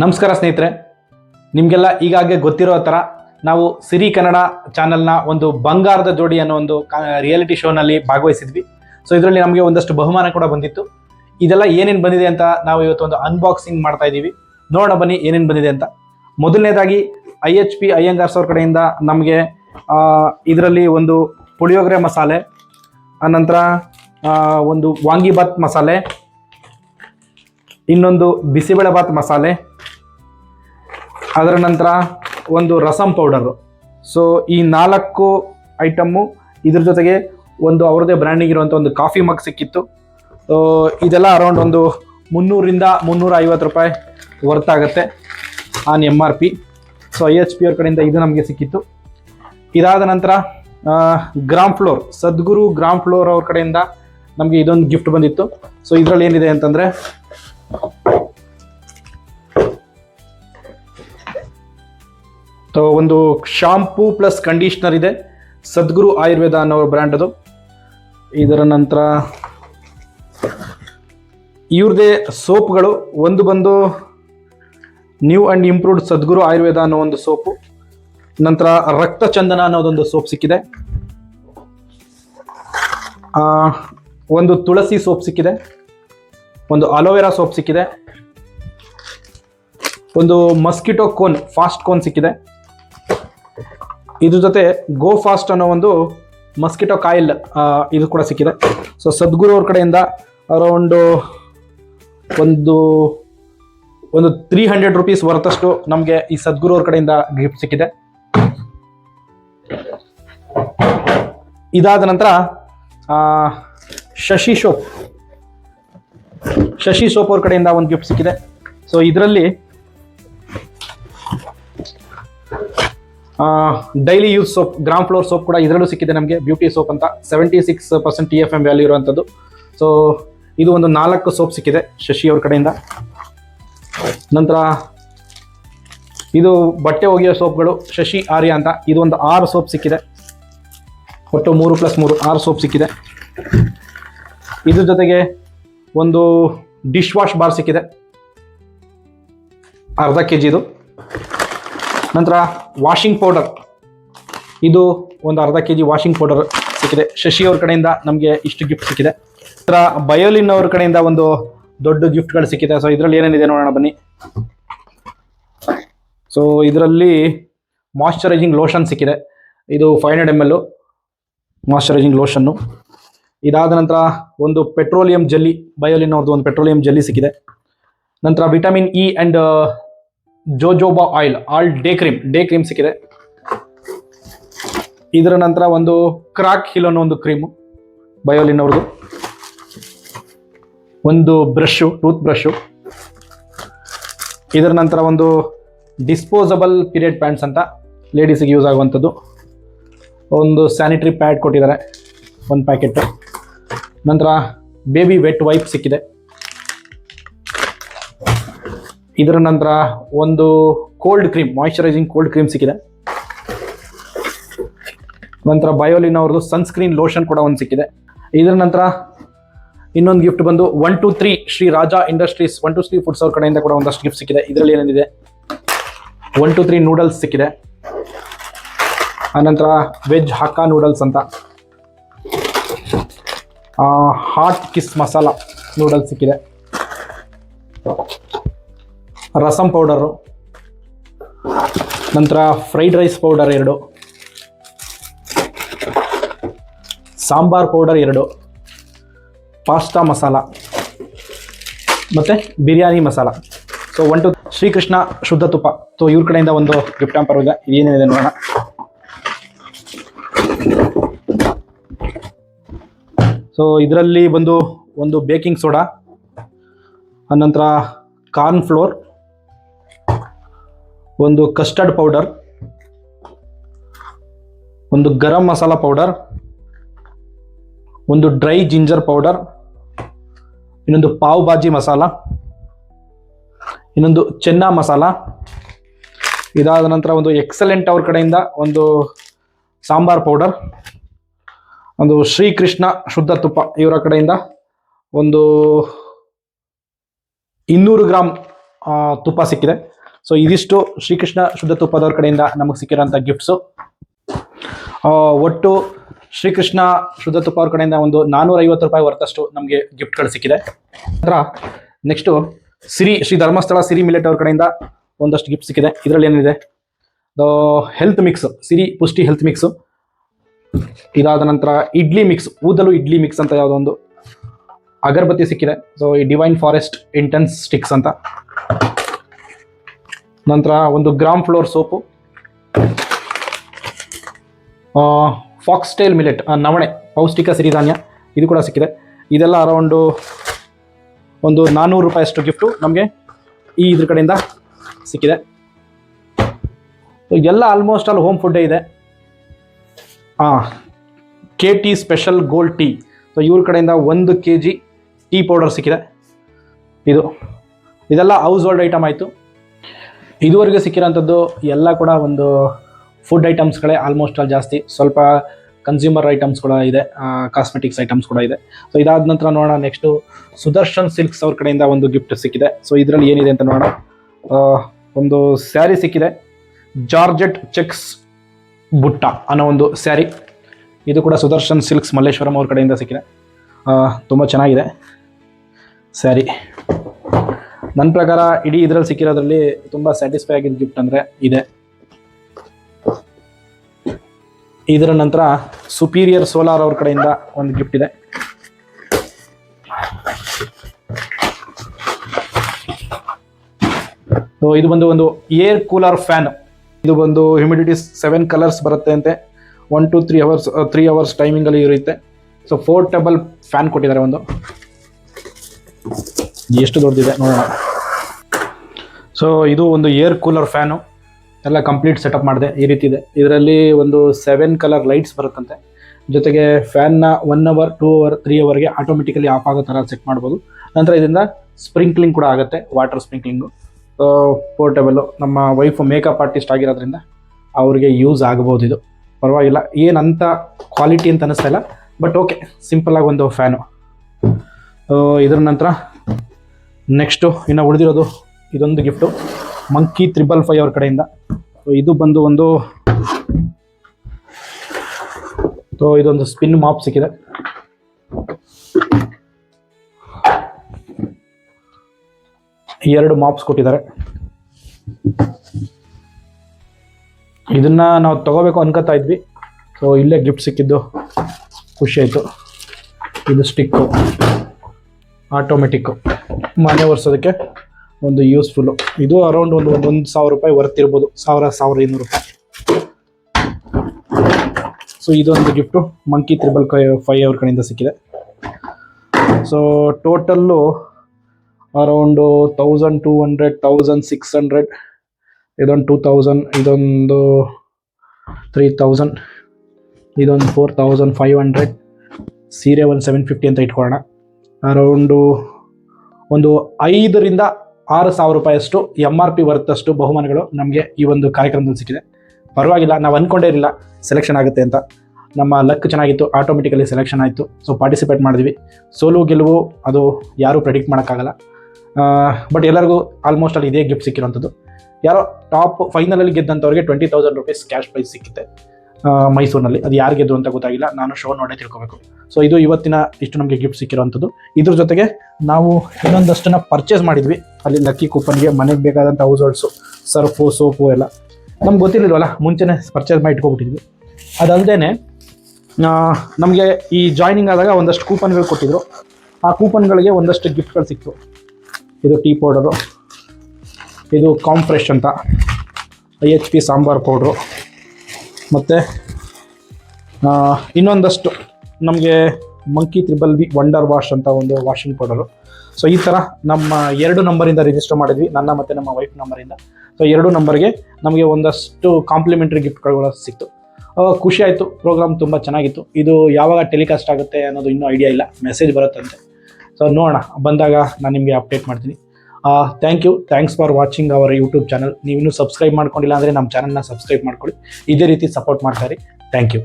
ನಮಸ್ಕಾರ ಸ್ನೇಹಿತರೆ, ನಿಮಗೆಲ್ಲ ಈಗಾಗಲೇ ಗೊತ್ತಿರೋ ಥರ ನಾವು ಸಿರಿ ಕನ್ನಡ ಚಾನೆಲ್ನ ಒಂದು ಬಂಗಾರದ ಜೋಡಿ ಅನ್ನೋ ಒಂದು ರಿಯಾಲಿಟಿ ಶೋನಲ್ಲಿ ಭಾಗವಹಿಸಿದ್ವಿ. ಸೊ ಇದರಲ್ಲಿ ನಮಗೆ ಒಂದಷ್ಟು ಬಹುಮಾನ ಕೂಡ ಬಂದಿತ್ತು. ಇದೆಲ್ಲ ಏನೇನು ಬಂದಿದೆ ಅಂತ ನಾವು ಇವತ್ತು ಒಂದು ಅನ್ಬಾಕ್ಸಿಂಗ್ ಮಾಡ್ತಾ ಇದ್ದೀವಿ. ನೋಡೋಣ ಬನ್ನಿ ಏನೇನು ಬಂದಿದೆ ಅಂತ. ಮೊದಲನೇದಾಗಿ ಐ ಎಚ್ ಪಿ ಅಯ್ಯಂಗಾರ್ಸ್ ಅವ್ರ ಕಡೆಯಿಂದ ನಮಗೆ ಇದರಲ್ಲಿ ಒಂದು ಪುಳಿಯೋಗರೆ ಮಸಾಲೆ ಆನಂತರ ಒಂದು ವಾಂಗಿಬಾತ್ ಮಸಾಲೆ, ಇನ್ನೊಂದು ಬಿಸಿಬೇಳೆಬಾತ್ ಮಸಾಲೆ ಅದರ ನಂತರ ಒಂದು ರಸಂ ಪೌಡರು ಸೊ ಈ ನಾಲ್ಕು ಐಟಮ್ಮು ಇದ್ರ ಜೊತೆಗೆ ಒಂದು ಅವ್ರದ್ದೇ ಬ್ರ್ಯಾಂಡಿಂಗ್ ಇರುವಂಥ ಒಂದು ಕಾಫಿ ಮಗ್ ಸಿಕ್ಕಿತ್ತು. ಇದೆಲ್ಲ ಅರೌಂಡ್ ಒಂದು ಮುನ್ನೂರಿಂದ ಮುನ್ನೂರ ಐವತ್ತು ರೂಪಾಯಿ ವರ್ತ್ ಆಗುತ್ತೆ on M R P so I H P ಅವ್ರ ಕಡೆಯಿಂದ ಇದು ನಮಗೆ ಸಿಕ್ಕಿತ್ತು. ಇದಾದ ನಂತರ gram flour Sadguru gram flour ಅವ್ರ ಕಡೆಯಿಂದ ನಮಗೆ ಇದೊಂದು ಗಿಫ್ಟ್ ಬಂದಿತ್ತು. ಸೊ ಇದರಲ್ಲಿ ಏನಿದೆ ಅಂತಂದರೆ ಒಂದು ಶಾಂಪೂ ಪ್ಲಸ್ ಕಂಡೀಷ್ನರ್ ಇದೆ. ಸದ್ಗುರು ಆಯುರ್ವೇದ ಅನ್ನೋ ಬ್ರ್ಯಾಂಡ್ ಅದು. ಇದರ ನಂತರ ಇವ್ರದೇ ಸೋಪ್ಗಳು, ಒಂದು ಬಂದು new and improved Sadguru Ayurveda ಅನ್ನೋ ಒಂದು ಸೋಪು. ನಂತರ ರಕ್ತ ಚಂದನ ಅನ್ನೋದೊಂದು ಸೋಪ್ ಸಿಕ್ಕಿದೆ. ಒಂದು ತುಳಸಿ ಸೋಪ್ ಸಿಕ್ಕಿದೆ. ಒಂದು ಅಲೋವೆರಾ ಸೋಪ್ ಸಿಕ್ಕಿದೆ. ಒಂದು ಮಸ್ಕಿಟೋ ಕೋನ್, ಫಾಸ್ಟ್ ಕೋನ್ ಸಿಕ್ಕಿದೆ. ಇದ್ರ ಜೊತೆ ಗೋ ಫಾಸ್ಟ್ ಅನ್ನೋ ಒಂದು ಮಸ್ಕಿಟೋ ಕಾಯಿಲ್ ಇದು ಕೂಡ ಸಿಕ್ಕಿದೆ. ಸೊ ಸದ್ಗುರು ಅವ್ರ ಕಡೆಯಿಂದ ಅರೌಂಡು ಒಂದು ಒಂದು ತ್ರೀ ಹಂಡ್ರೆಡ್ ರುಪೀಸ್ ವರ್ತಷ್ಟು ನಮಗೆ ಈ ಸದ್ಗುರು ಅವ್ರ ಕಡೆಯಿಂದ ಗಿಫ್ಟ್ ಸಿಕ್ಕಿದೆ. ಇದಾದ ನಂತರ ಶಶಿ ಸೋಪ್. ಶಶಿ ಸೋಪ್ ಅವ್ರ ಕಡೆಯಿಂದ ಒಂದು ಗಿಫ್ಟ್ ಸಿಕ್ಕಿದೆ. ಸೊ ಇದರಲ್ಲಿ daily use soap gram flour soap ಕೂಡ ಇದರಲ್ಲೂ ಸಿಕ್ಕಿದೆ ನಮಗೆ ಬ್ಯೂಟಿ ಸೋಪ್ ಅಂತ. Seventy six percent T F M value ಇರುವಂಥದ್ದು ಸೊ ಇದು ಒಂದು ನಾಲ್ಕು ಸೋಪ್ ಸಿಕ್ಕಿದೆ ಶಶಿ ಅವ್ರ ಕಡೆಯಿಂದ. ನಂತರ, ಇದು ಬಟ್ಟೆ ಒಗೆಯೋ ಸೋಪ್ಗಳು ಶಶಿ, ಆರ್ಯ ಅಂತ. ಇದು ಒಂದು ಆರು ಸೋಪ್ ಸಿಕ್ಕಿದೆ. ಒಟ್ಟು ಮೂರು ಪ್ಲಸ್ ಮೂರು, ಆರು ಸೋಪ್ ಸಿಕ್ಕಿದೆ. ಇದ್ರ ಜೊತೆಗೆ ಒಂದು ಡಿಶ್ ವಾಶ್ ಬಾರ್ ಸಿಕ್ಕಿದೆ. ಅರ್ಧ ಕೆ ಜಿದು ನಂತರ ವಾಷಿಂಗ್ ಪೌಡರ್ ಇದು ಒಂದು ಅರ್ಧ ಕೆ ಜಿ ವಾಷಿಂಗ್ ಪೌಡರ್ ಸಿಕ್ಕಿದೆ. ಶಶಿ ಅವ್ರ ಕಡೆಯಿಂದ ನಮಗೆ ಇಷ್ಟು ಗಿಫ್ಟ್ ಸಿಕ್ಕಿದೆ. ನಂತರ ಬಯೋಲಿನ್ ಅವ್ರ ಕಡೆಯಿಂದ ಒಂದು ದೊಡ್ಡ ಗಿಫ್ಟ್ಗಳು ಸಿಕ್ಕಿದೆ. ಸೊ ಇದರಲ್ಲಿ ಏನೇನಿದೆ ನೋಡೋಣ ಬನ್ನಿ. ಸೊ ಇದರಲ್ಲಿ ಮಾಯಶ್ಚರೈಸಿಂಗ್ ಲೋಷನ್ ಸಿಕ್ಕಿದೆ. ಇದು five hundred M L moisturizing lotion ಇದಾದ ನಂತರ ಒಂದು ಪೆಟ್ರೋಲಿಯಂ ಜೆಲ್ಲಿ ಬಯೋಲಿನ್ ಅವ್ರದ್ದು ಒಂದು ಪೆಟ್ರೋಲಿಯಂ ಜೆಲ್ಲಿ ಸಿಕ್ಕಿದೆ. ನಂತರ vitamin E and jojoba oil, all day cream day cream ಸಿಕ್ಕಿದೆ. ಇದರ ನಂತರ ಒಂದು ಕ್ರಾಕ್ ಹಿಲ್ ಅನ್ನೋ ಒಂದು ಕ್ರೀಮು, ಬಯೋಲಿನ್ ಅವ್ರದ್ದು. ಒಂದು ಬ್ರಷು ಟೂತ್ ಬ್ರಷು ಇದರ ನಂತರ ಒಂದು ಡಿಸ್ಪೋಸಬಲ್ ಪೀರಿಯಡ್ ಪ್ಯಾಂಟ್ಸ್ ಅಂತ ಲೇಡೀಸಿಗೆ ಯೂಸ್ ಆಗುವಂಥದ್ದು. ಒಂದು ಸ್ಯಾನಿಟರಿ ಪ್ಯಾಡ್ ಕೊಟ್ಟಿದ್ದಾರೆ, ಒಂದು ಪ್ಯಾಕೆಟ್. ನಂತರ ಬೇಬಿ ವೆಟ್ ವೈಪ್ ಸಿಕ್ಕಿದೆ. ಇದರ ನಂತರ ಒಂದು cold cream moisturizing cold cream ಸಿಕ್ಕಿದೆ. ನಂತರ ಬಯೋಲಿನ್ ಅವ್ರದ್ದು ಸನ್ಸ್ಕ್ರೀನ್ ಲೋಷನ್ ಕೂಡ ಒಂದು ಸಿಕ್ಕಿದೆ. ಇದರ ನಂತರ ಇನ್ನೊಂದು ಗಿಫ್ಟ್ ಬಂದು one two three Shri Raja industries one two three foods ಅವ್ರ ಕಡೆಯಿಂದ ಕೂಡ ಒಂದಷ್ಟು ಗಿಫ್ಟ್ ಸಿಕ್ಕಿದೆ. ಇದರಲ್ಲಿ ಏನೇನಿದೆ ಒನ್ ಟು ತ್ರೀ ನೂಡಲ್ಸ್ ಸಿಕ್ಕಿದೆ. ಆನಂತರ ವೆಜ್ ಹಕ್ಕಾ ನೂಡಲ್ಸ್ ಅಂತ. ಹಾಟ್ ಕಿಸ್ ಮಸಾಲ ನೂಡಲ್ಸ್ ಸಿಕ್ಕಿದೆ. ರಸಂ ಪೌಡರು, ನಂತರ ಫ್ರೈಡ್ ರೈಸ್ ಪೌಡರ್ ಎರಡು, ಸಾಂಬಾರ್ ಪೌಡರ್ ಎರಡು ಪಾಸ್ತಾ ಮಸಾಲ, ಮತ್ತು biryani masala. So one two Shrikrishna ಶುದ್ಧ ತುಪ್ಪ. ಸೊ ಇವ್ರ ಕಡೆಯಿಂದ ಒಂದು ಗಿಫ್ಟ್ ಆಂಪರ್ ಇದೆ ಏನೇನಿದೆ ನೋಡೋಣ. ಸೊ ಇದರಲ್ಲಿ ಬಂದು ಒಂದು ಬೇಕಿಂಗ್ ಸೋಡಾ ಅನಂತರ ಕಾರ್ನ್ ಫ್ಲೋರ್ ಒಂದು ಕಸ್ಟರ್ಡ್ ಪೌಡರ್ ಒಂದು ಗರಂ ಮಸಾಲ ಪೌಡರ್ ಒಂದು ಡ್ರೈ ಜಿಂಜರ್ ಪೌಡರ್ ಇನ್ನೊಂದು ಪಾವ್ ಭಾಜಿ ಮಸಾಲ, ಇನ್ನೊಂದು ಚೆನ್ನ ಮಸಾಲ ಇದಾದ ನಂತರ ಒಂದು ಎಕ್ಸಲೆಂಟ್ ಅವ್ರ ಕಡೆಯಿಂದ ಒಂದು ಸಾಂಬಾರ್ ಪೌಡರ್ ಒಂದು ಶ್ರೀಕೃಷ್ಣ ಶುದ್ಧ ತುಪ್ಪ ಇವರ ಕಡೆಯಿಂದ ಒಂದು ಇನ್ನೂರು ಗ್ರಾಮ್ ತುಪ್ಪ ಸಿಕ್ಕಿದೆ. ಸೊ ಇದಿಷ್ಟು ಶ್ರೀಕೃಷ್ಣ ಶುದ್ಧ ತುಪ್ಪದವ್ರ ಕಡೆಯಿಂದ ನಮಗೆ ಸಿಕ್ಕಿರೋಂಥ ಗಿಫ್ಟ್ಸು ಒಟ್ಟು ಶ್ರೀಕೃಷ್ಣ ಶುದ್ಧ ತುಪ್ಪ ಅವ್ರ ಕಡೆಯಿಂದ ಒಂದು ನಾನ್ನೂರ ರೂಪಾಯಿ ವರ್ತಷ್ಟು ನಮಗೆ ಗಿಫ್ಟ್ಗಳು ಸಿಕ್ಕಿದೆ. ನಂತರ ನೆಕ್ಸ್ಟು ಸಿರಿ, ಶ್ರೀ ಧರ್ಮಸ್ಥಳ ಸಿರಿ ಮಿಲೆಟ್ ಅವ್ರ ಕಡೆಯಿಂದ ಒಂದಷ್ಟು ಗಿಫ್ಟ್ ಸಿಕ್ಕಿದೆ. ಇದರಲ್ಲಿ ಏನಿದೆ? ಹೆಲ್ತ್ ಮಿಕ್ಸ್ ಸಿರಿ ಪುಷ್ಟಿ ಹೆಲ್ತ್ ಮಿಕ್ಸು ಇದಾದ ನಂತರ ಇಡ್ಲಿ ಮಿಕ್ಸ್ ಊದಲು ಇಡ್ಲಿ ಮಿಕ್ಸ್ ಅಂತ ಯಾವುದೋ ಒಂದು ಅಗರಬತ್ತಿ ಸಿಕ್ಕಿದೆ. ಸೊ ಈ ಡಿವೈನ್ ಫಾರೆಸ್ಟ್ ಇಂಟೆನ್ಸ್ ಸ್ಟಿಕ್ಸ್ ಅಂತ. ನಂತರ ಒಂದು gram flour soap. Foxtail millet ನವಣೆ, ಪೌಷ್ಟಿಕ ಸಿರಿಧಾನ್ಯ, ಇದು ಕೂಡ ಸಿಕ್ಕಿದೆ. ಇದೆಲ್ಲ ಅರೌಂಡು ಒಂದು ನಾನ್ನೂರು ರೂಪಾಯಿಯಷ್ಟು ಗಿಫ್ಟು ನಮಗೆ ಈ ಇದ್ರ ಕಡೆಯಿಂದ ಸಿಕ್ಕಿದೆ. ಎಲ್ಲ ಆಲ್ಮೋಸ್ಟ್ ಆಲ್ ಹೋಮ್ ಫುಡ್ಡೇ ಇದೆ. ಹಾಂ K T special gold tea. So ಇವ್ರ ಕಡೆಯಿಂದ ಒಂದು ಕೆ ಜಿ ಟೀ ಪೌಡರ್ ಸಿಕ್ಕಿದೆ. ಇದು, ಇದೆಲ್ಲ ಹೌಸ್ ಹೋಲ್ಡ್ ಐಟಮ್ ಆಯಿತು. ಇದುವರೆಗೆ ಸಿಕ್ಕಿರೋಂಥದ್ದು ಎಲ್ಲ ಕೂಡ ಒಂದು ಫುಡ್ ಐಟಮ್ಸ್ಗಳೇ ಆಲ್ಮೋಸ್ಟ್ ಆಲ್ ಜಾಸ್ತಿ. ಸ್ವಲ್ಪ ಕನ್ಸ್ಯೂಮರ್ ಐಟಮ್ಸ್ ಕೂಡ ಇದೆ ಕಾಸ್ಮೆಟಿಕ್ಸ್ ಐಟಮ್ಸ್ ಕೂಡ ಇದೆ. ಸೊ ಇದಾದ ನಂತರ ನೋಡೋಣ ನೆಕ್ಸ್ಟು ಸುದರ್ಶನ್ ಸಿಲ್ಕ್ಸ್ ಅವ್ರ ಕಡೆಯಿಂದ ಒಂದು ಗಿಫ್ಟ್ ಸಿಕ್ಕಿದೆ. ಸೊ ಇದರಲ್ಲಿ ಏನಿದೆ ಅಂತ ನೋಡೋಣ. ಒಂದು ಸ್ಯಾರಿ ಸಿಕ್ಕಿದೆ. ಜಾರ್ಜೆಟ್ ಚೆಕ್ಸ್ ಬುಟ್ಟ ಅನ್ನೋ ಒಂದು ಸ್ಯಾರಿ ಇದು ಕೂಡ ಸುದರ್ಶನ್ ಸಿಲ್ಕ್ಸ್ ಮಲ್ಲೇಶ್ವರಂ ಅವ್ರ ಕಡೆಯಿಂದ ಸಿಕ್ಕಿದೆ. ತುಂಬ ಚೆನ್ನಾಗಿದೆ ಸ್ಯಾರಿ ನನ್ನ ಪ್ರಕಾರ ಇಡೀ ಇದ್ರಲ್ಲಿ ಸಿಕ್ಕಿರೋದ್ರಲ್ಲಿ ತುಂಬಾ ಸ್ಯಾಟಿಸ್ಫೈ ಆಗಿದ್ದ ಗಿಫ್ಟ್ ಅಂದ್ರೆ ಇದೆ. ಇದರ ನಂತರ ಸುಪೀರಿಯರ್ ಸೋಲಾರ್ ಅವ್ರ ಕಡೆಯಿಂದ ಒಂದು ಗಿಫ್ಟ್ ಇದೆ. ಇದು ಬಂದು ಒಂದು ಏರ್ ಕೂಲರ್ ಫ್ಯಾನ್ ಇದು ಬಂದು ಹ್ಯುಮಿಡಿಟಿ ಸೆವೆನ್ ಕಲರ್ಸ್ ಬರುತ್ತೆ ಅಂತೆ. One two three hours three hours ಟೈಮಿಂಗಲ್ಲಿ ಇರುತ್ತೆ. ಸೊ ಫೋರ್ಟೇಬಲ್ ಫ್ಯಾನ್ ಕೊಟ್ಟಿದ್ದಾರೆ ಒಂದು. ಎಷ್ಟು ದೊಡ್ಡದಿದೆ ನೋಡೋಣ. ಸೊ ಇದು ಒಂದು ಏರ್ ಕೂಲರ್ ಫ್ಯಾನು ಎಲ್ಲ ಕಂಪ್ಲೀಟ್ ಸೆಟಪ್ ಮಾಡಿದೆ. ಈ ರೀತಿ ಇದೆ. ಇದರಲ್ಲಿ ಒಂದು ಸೆವೆನ್ ಕಲರ್ ಲೈಟ್ಸ್ ಬರುತ್ತಂತೆ. ಜೊತೆಗೆ ಫ್ಯಾನ್ನ one hour two hour three ಅವರ್ಗೆ ಆಟೋಮೆಟಿಕಲಿ ಆಫ್ ಆಗೋ ಥರ ಸೆಟ್ ಮಾಡ್ಬೋದು. ನಂತರ ಇದರಿಂದ ಸ್ಪ್ರಿಂಕ್ಲಿಂಗ್ ಕೂಡ ಆಗುತ್ತೆ ವಾಟರ್ ಸ್ಪ್ರಿಂಕ್ಲಿಂಗು ಪೋರ್ಟೇಬಲ್ಲು ನಮ್ಮ ವೈಫ್ ಮೇಕಪ್ ಆರ್ಟಿಸ್ಟ್ ಆಗಿರೋದ್ರಿಂದ ಅವ್ರಿಗೆ ಯೂಸ್ ಆಗ್ಬೋದು ಇದು. ಪರವಾಗಿಲ್ಲ. ಏನಂತ ಕ್ವಾಲಿಟಿ ಅಂತ ಅನಿಸ್ತಾ ಇಲ್ಲ. ಬಟ್ ಓಕೆ ಸಿಂಪಲ್ ಆಗಿ ಒಂದು ಫ್ಯಾನು ಇದ್ರ ನಂತರ ನೆಕ್ಸ್ಟು ಇನ್ನು ಉಳಿದಿರೋದು ಇದೊಂದು ಗಿಫ್ಟು ಮಂಕಿ ತ್ರಿಬಲ್ ಫೈವ್ ಅವ್ರ ಕಡೆಯಿಂದ. ಇದು ಬಂದು ಒಂದು ಸೊ ಇದೊಂದು ಸ್ಪಿನ್ ಮಾಪ್ ಸಿಕ್ಕಿದೆ. ಎರಡು ಮಾಪ್ಸ್ ಕೊಟ್ಟಿದ್ದಾರೆ. ಇದನ್ನ ನಾವು ತಗೋಬೇಕು ಅನ್ಕೋತಾ ಇದ್ವಿ. ಸೊ ಇಲ್ಲೇ ಗಿಫ್ಟ್ ಸಿಕ್ಕಿದ್ದು. ಖುಷಿ ಆಯಿತು. ಇದು ಸ್ಟಿಕ್ಕು ಆಟೋಮೆಟಿಕ್ಕು ಮನೆ ಒರೆಸೋದಕ್ಕೆ ಒಂದು ಯೂಸ್ಫುಲ್ಲು ಇದು ಅರೌಂಡ್ ಒಂದು ಒಂದು ಒಂದು ಸಾವಿರ ರೂಪಾಯಿ ವರ್ತ್ ಇರ್ಬೋದು. ಸಾವಿರ ಸಾವಿರ ಇನ್ನೂರು ರೂಪಾಯಿ. ಸೊ ಇದೊಂದು ಗಿಫ್ಟು ಮಂಕಿ ತ್ರಿಬಲ್ ಕೈ ಫೈ ಅವ್ರ ಕಡೆಯಿಂದ ಸಿಕ್ಕಿದೆ. So total around thousand two hundred thousand six hundred ಇದೊಂದು ಟೂ ತೌಸಂಡ್ ಇದೊಂದು ತ್ರೀ ತೌಸಂಡ್ ಇದೊಂದು ಫೋರ್ ತೌಸಂಡ್ ಫೈವ್ ಹಂಡ್ರೆಡ್ ಸೀರೆ ಒಂದು ಸೆವೆನ್ ಫಿಫ್ಟಿ ಅಂತ ಇಟ್ಕೊಳ್ಳೋಣ. ಅರೌಂಡು ಒಂದು ಐದರಿಂದ ಆರು ಸಾವಿರ ರೂಪಾಯಿಯಷ್ಟು ಎಂ ಆರ್ ಪಿ ವರ್ತಷ್ಟು ಬಹುಮಾನಗಳು ನಮಗೆ ಈ ಒಂದು ಕಾರ್ಯಕ್ರಮದಲ್ಲಿ ಸಿಕ್ಕಿದೆ. ಪರವಾಗಿಲ್ಲ, ನಾವು ಅಂದ್ಕೊಂಡೇ ಇರಲಿಲ್ಲ ಸೆಲೆಕ್ಷನ್ ಆಗುತ್ತೆ ಅಂತ. ನಮ್ಮ ಲಕ್ ಚೆನ್ನಾಗಿತ್ತು ಆಟೋಮೆಟಿಕಲಿ ಸೆಲೆಕ್ಷನ್ ಆಯಿತು. ಸೊ ಪಾರ್ಟಿಸಿಪೇಟ್ ಮಾಡಿದ್ವಿ. ಸೋಲು, ಗೆಲುವು, ಅದು ಯಾರೂ ಪ್ರೆಡಿಕ್ಟ್ ಮಾಡೋಕ್ಕಾಗಲ್ಲ. ಬಟ್ ಎಲ್ಲರಿಗೂ ಆಲ್ಮೋಸ್ಟ್ ಅಲ್ಲಿ ಇದೇ ಗಿಫ್ಟ್ ಸಿಕ್ಕಿರೋಂಥದ್ದು ಯಾರೋ ಟಾಪ್ ಫೈನಲಲ್ಲಿ ಗೆದ್ದಂಥವ್ರಿಗೆ twenty thousand rupees cash prize ಸಿಕ್ಕಿದೆ. ಮೈಸೂರಿನಲ್ಲಿ. ಅದು ಯಾರು ಗೆದ್ದು ಅಂತ ಗೊತ್ತಾಗಿಲ್ಲ. ನಾನು ಶೋ ನೋಡೇ ತಿಳ್ಕೊಬೇಕು. ಸೊ ಇದು ಇವತ್ತಿನ ಇಷ್ಟು ನಮಗೆ ಗಿಫ್ಟ್ ಸಿಕ್ಕಿರೋಂಥದ್ದು ಇದ್ರ ಜೊತೆಗೆ ನಾವು ಇನ್ನೊಂದಷ್ಟನ್ನು ಪರ್ಚೇಸ್ ಮಾಡಿದ್ವಿ. ಅಲ್ಲಿ ಲಕ್ಕಿ ಕೂಪನ್ಗೆ ಮನೆಗೆ ಬೇಕಾದಂಥ ಹೌಸ್ ಹೋಲ್ಡ್ಸು ಸರ್ಫು ಸೋಪು ಎಲ್ಲ. ನಮ್ಗೆ ಗೊತ್ತಿರಲಿಲ್ವಲ್ಲ, ಮುಂಚೆನೇ ಪರ್ಚೇಸ್ ಮಾಡಿ ಇಟ್ಕೊಬಿಟ್ಟಿದ್ವಿ. ಅದಲ್ಲದೆ ನಮಗೆ ಈ ಜಾಯ್ನಿಂಗ್ ಆದಾಗ ಒಂದಷ್ಟು ಕೂಪನ್ಗಳು ಕೊಟ್ಟಿದ್ರು. ಆ ಕೂಪನ್ಗಳಿಗೆ ಒಂದಷ್ಟು ಗಿಫ್ಟ್ಗಳು ಸಿಕ್ತು. ಇದು ಟೀ ಪೌಡರು ಇದು ಕಾಂಪ್ರೆಷನ್ ಅಂತ. I H P sambar powder ಮತ್ತು ಇನ್ನೊಂದಷ್ಟು ನಮಗೆ monkey triple V wonder wash ಅಂತ ಒಂದು ವಾಷಿಂಗ್ ಪೌಡರು ಸೊ ಈ ಥರ ನಮ್ಮ ಎರಡು ನಂಬರಿಂದ ರಿಜಿಸ್ಟರ್ ಮಾಡಿದ್ವಿ, ನನ್ನ ಮತ್ತು ನಮ್ಮ ವೈಫ್ ನಂಬರಿಂದ ಸೊ ಎರಡು ನಂಬರ್ಗೆ ನಮಗೆ ಒಂದಷ್ಟು ಕಾಂಪ್ಲಿಮೆಂಟ್ರಿ ಗಿಫ್ಟ್ಗಳು ಸಿಕ್ತು. ಖುಷಿ ಆಯಿತು ಪ್ರೋಗ್ರಾಮ್ ತುಂಬ ಚೆನ್ನಾಗಿತ್ತು. ಇದು ಯಾವಾಗ ಟೆಲಿಕಾಸ್ಟ್ ಆಗುತ್ತೆ ಅನ್ನೋದು ಇನ್ನೂ ಐಡಿಯಾ ಇಲ್ಲ ಮೆಸೇಜ್ ಬರುತ್ತಂತೆ. ಸೊ ನೋಡೋಣ, ಬಂದಾಗ ನಾನು ನಿಮಗೆ ಅಪ್ಡೇಟ್ ಮಾಡ್ತೀನಿ. Thank you thanks for watching our YouTube channel ನೀವು ಇನ್ನೂ ಸಬ್ಸ್ಕ್ರೈಬ್ ಮಾಡ್ಕೊಂಡಿಲ್ಲ ಅಂದರೆ ನಮ್ಮ ಚಾನಲ್ನ ಸಬ್ಸ್ಕ್ರೈಬ್ ಮಾಡ್ಕೊಳ್ಳಿ. ಇದೇ ರೀತಿ ಸಪೋರ್ಟ್ ಮಾಡ್ತಾರೆ. Thank you